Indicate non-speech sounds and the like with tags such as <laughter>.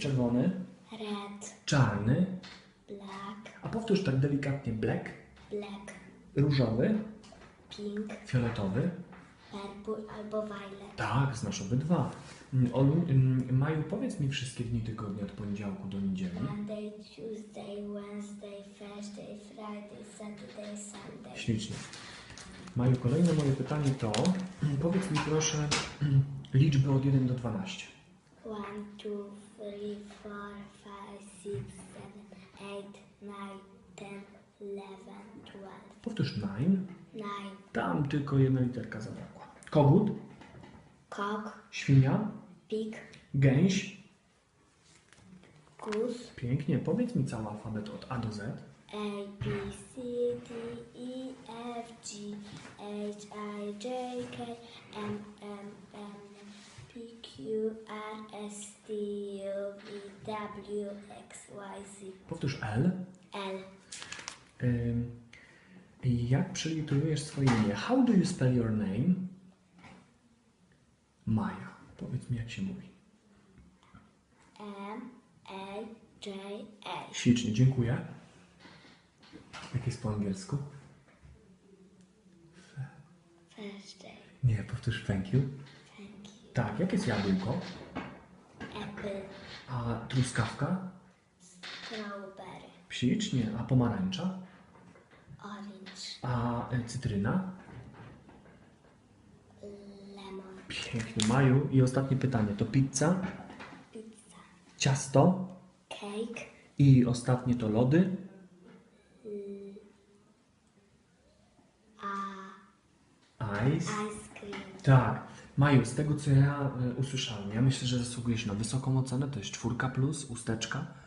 czerwony? red, Czarny. black, A powtórz tak delikatnie black, black, różowy, pink, fioletowy. purple albo violet. Tak, znasz obydwa. Mm, Olu, mm, Maju, powiedz mi wszystkie dni tygodnia od poniedziałku do niedzieli. Monday, Tuesday, Wednesday, Thursday, Friday, Saturday, Sunday. Ślicznie. Maju, kolejne moje pytanie to, <clears throat> powiedz mi proszę <clears throat> liczby od 1 do 12. 1, 2, 3, 4, 5, 6, 7, 8, 9, 10, 11, 12, Powtórz 9. 9. Tam tylko jedna literka zabrakła. Kogut, Cock, świnia, pig, gęś. goose, Pięknie. Powiedz mi cały alfabet od A do Z. A, B, C, D, E, F, G, H, I, J, K, M, N, N, P, Q, R, S, T, W, X, Y, Z, Powtórz L. L. Ym, jak przyliterujesz swoje imię? How do you spell your name? Maja. Powiedz mi, jak się mówi. M, A, J, A. Ślicznie, dziękuję. Jak jest po angielsku? Thursday, Nie, powtórz thank you. thank you. Tak, jak jest jabłko? Apple, A truskawka? strawberry, Ślicznie. A pomarańcza? orange, A e, cytryna? lemon, Pięknie, Maju. I ostatnie pytanie. To pizza, pizza, ciasto cake, i ostatnie to lody. a Ice. ice cream. Tak. Maju, z tego co ja e, usłyszałem, ja myślę, że zasługujesz na wysoką ocenę, to jest czwórka plus, usteczka.